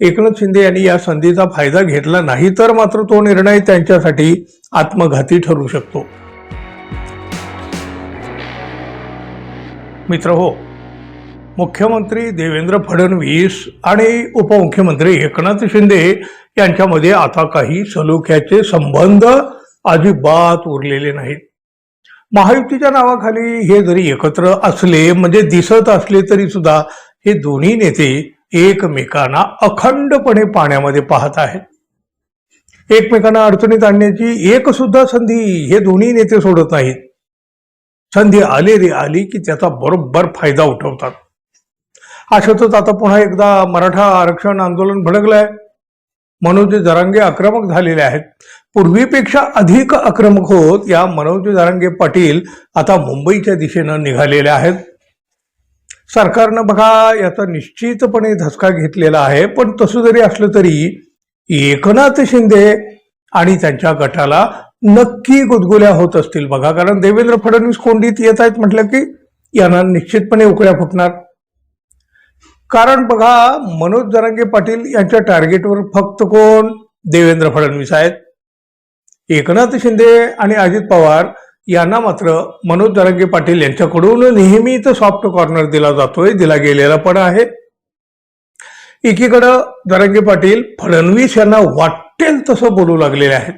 एकनाथ शिंदे यांनी या संधीचा फायदा घेतला नाही तर मात्र तो निर्णय त्यांच्यासाठी आत्मघाती ठरू शकतो. मित्र हो मुख्यमंत्री देवेंद्र फडणवीस आणि उपमुख्यमंत्री एकनाथ शिंदे यांच्यामध्ये आता काही सलोख्याचे संबंध अजिबात उरलेले नाहीत. महायुतीच्या नावाखाली हे जरी एकत्र असले म्हणजे दिसत असले तरी सुद्धा हे दोन्ही नेते एकमेकांना अखंडपणे पाण्यामध्ये पाहत आहेत. एकमेकांना अडचणीत आणण्याची एक सुद्धा संधी हे दोन्ही नेते सोडत नाहीत. संधी आली रे आली की त्याचा बरोबर फायदा उठवतात. अशातच आता पुन्हा एकदा मराठा आरक्षण आंदोलन भडकलंय. मनोज जरांगे आक्रमक झालेले आहेत. पूर्वीपेक्षा अधिक आक्रमक होत या मनोज जरांगे पाटील आता मुंबईच्या दिशेनं निघालेले आहेत. सरकारनं बघा याचा निश्चितपणे धसका घेतलेला आहे. पण तसं जरी असलं तरी एकनाथ शिंदे आणि त्यांच्या गटाला नक्की गुदगुल्या होत असतील बघा. कारण देवेंद्र फडणवीस कोंडीत येत आहेत म्हटलं की यांना निश्चितपणे उकळ्या फुटणार. कारण बघा मनोज जरांगे पाटील यांच्या टार्गेटवर फक्त कोण? देवेंद्र फडणवीस आहेत. एकनाथ शिंदे आणि अजित पवार यांना मात्र मनोज दरंगे पाटील यांच्याकडून नेहमीच सॉफ्ट कॉर्नर दिला जातोय दिला गेलेला पण आहे. एकीकडं दरंगे पाटील फडणवीस यांना वाटेल तसं बोलू लागलेले आहेत.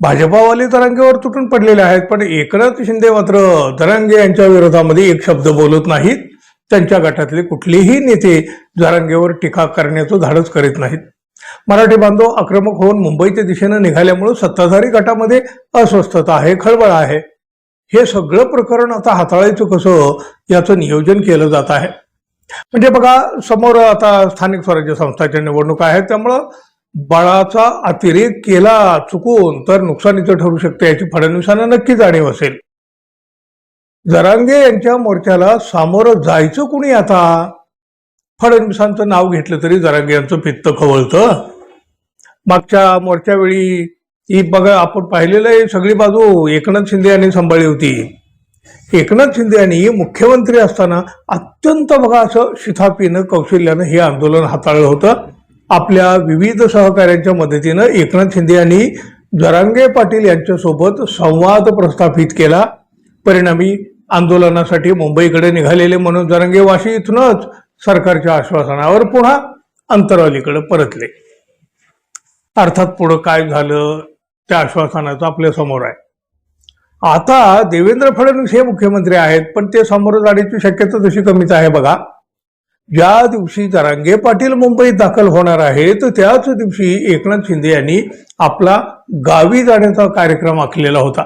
भाजपावाले तरंगेवर तुटून पडलेले आहेत पण एकनाथ शिंदे मात्र दरंगे यांच्या विरोधामध्ये एक शब्द बोलत नाहीत. त्यांच्या गटातले कुठलेही नेते दरंगेवर टीका करण्याचं धाडस करीत नाहीत. मराठी बांधव आक्रमक होऊन मुंबईच्या दिशेनं निघाल्यामुळे सत्ताधारी गटामध्ये अस्वस्थता आहे खळबळ आहे. हे सगळं प्रकरण आता हाताळायचं कसं याचं नियोजन केलं जात आहे. म्हणजे बघा समोर आता स्थानिक स्वराज्य संस्थांच्या निवडणुका आहेत त्यामुळं बळाचा अतिरेक केला चुकून तर नुकसानीचं ठरू शकते याची फडणवीसांना नक्की जाणीव असेल. जरांगे यांच्या मोर्चाला सामोरं जायचं कुणी आता? फडणवीसांचं नाव घेतलं तरी जरांगे यांचं पित्त खवळतं. मागच्या मोर्चावेळी ही बघा आपण पाहिलेलं आहे सगळी बाजू एकनाथ शिंदे यांनी सांभाळली होती. एकनाथ शिंदे यांनी मुख्यमंत्री असताना अत्यंत बघा असं शिथापीनं कौशल्यानं हे आंदोलन हाताळलं होतं. आपल्या विविध सहकाऱ्यांच्या मदतीनं एकनाथ शिंदे यांनी जरांगे पाटील यांच्यासोबत संवाद प्रस्थापित केला. परिणामी आंदोलनासाठी मुंबईकडे निघालेले मनोज जरांगे वाशी इथूनच सरकारच्या आश्वासनावर पुन्हा अंतरावलीकडे परतले. अर्थात पुढं काय झालं त्या आश्वासनाचं आपल्यासमोर आहे. आता देवेंद्र फडणवीस हे मुख्यमंत्री आहेत पण ते समोर जाण्याची शक्यता तशी कमीच आहे बघा. ज्या दिवशी जरांगे पाटील मुंबईत दाखल होणार आहेत त्याच दिवशी एकनाथ शिंदे यांनी आपला गावी जाण्याचा कार्यक्रम आखलेला होता.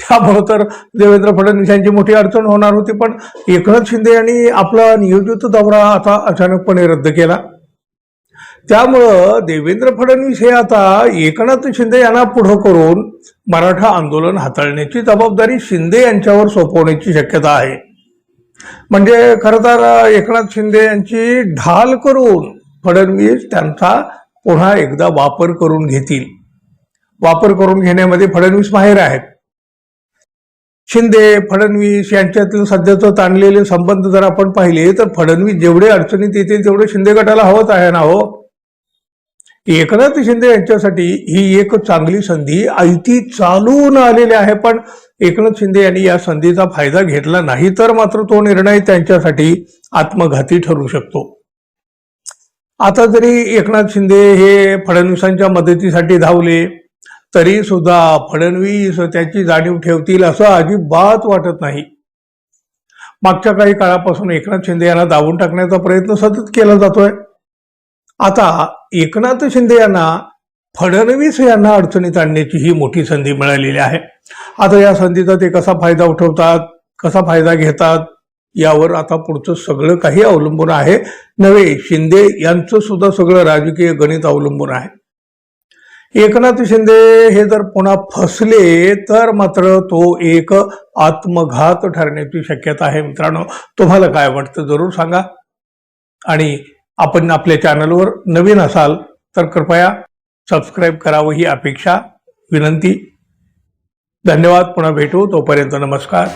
त्यामुळं तर देवेंद्र फडणवीस यांची मोठी अडचण होणार होती पण एकनाथ शिंदे यांनी आपला नियोजित दौरा आता अचानकपणे रद्द केला. त्यामुळं देवेंद्र फडणवीस हे आता एकनाथ शिंदे यांना पुढं करून मराठा आंदोलन हाताळण्याची जबाबदारी शिंदे यांच्यावर सोपवण्याची शक्यता आहे. म्हणजे खरं तर एकनाथ शिंदे यांची ढाल करून फडणवीस त्यांचा पुन्हा एकदा वापर करून घेतील. वापर करून घेण्यामध्ये फडणवीस माहेर आहेत. शिंदे फडणवीस यांच्यातील सध्याचं ताणलेले संबंध जर आपण पाहिले तर फडणवीस जेवढे अडचणीत येतील तेवढे शिंदे गटाला हवंच आहे ना हो. एकनाथ शिंदे यांच्यासाठी ही एक चांगली संधी आयती चालून आलेली आहे पण एकनाथ शिंदे यांनी या संधीचा फायदा घेतला नाही तर मात्र तो निर्णय त्यांच्यासाठी आत्मघाती ठरू शकतो. आता जरी एकनाथ शिंदे हे फडणवीसांच्या मदतीसाठी धावले तरी सुद्धा फडणवीस त्याची जाणीव ठेवतील असं अजिबात वाटत नाही. मागच्या काही काळापासून एकनाथ शिंदे यांना दाबून टाकण्याचा प्रयत्न सतत केला जातोय. आता एकनाथ शिंदे यांना फडणवीस यांना अडचणीत आणण्याची ही मोठी संधी मिळालेली आहे. आता या संधीचा ते कसा फायदा उठवतात कसा फायदा घेतात यावर आता पुढचं सगळं काही अवलंबून आहे. नव्हे शिंदे यांचं सुद्धा सगळं राजकीय गणित अवलंबून आहे. एकनाथ शिंदे हे जर पुन्हा फसले तर मात्र तो एक आत्मघात ठरण्याची शक्यता आहे मित्रांनो. तुम्हाला काय वाटतं जरूर सांगा. आणि आपण आपल्या चॅनलवर नवीन असाल तर कृपया सबस्क्राईब करावं ही अपेक्षा विनंती. धन्यवाद पुन्हा भेटू. तोपर्यंत नमस्कार.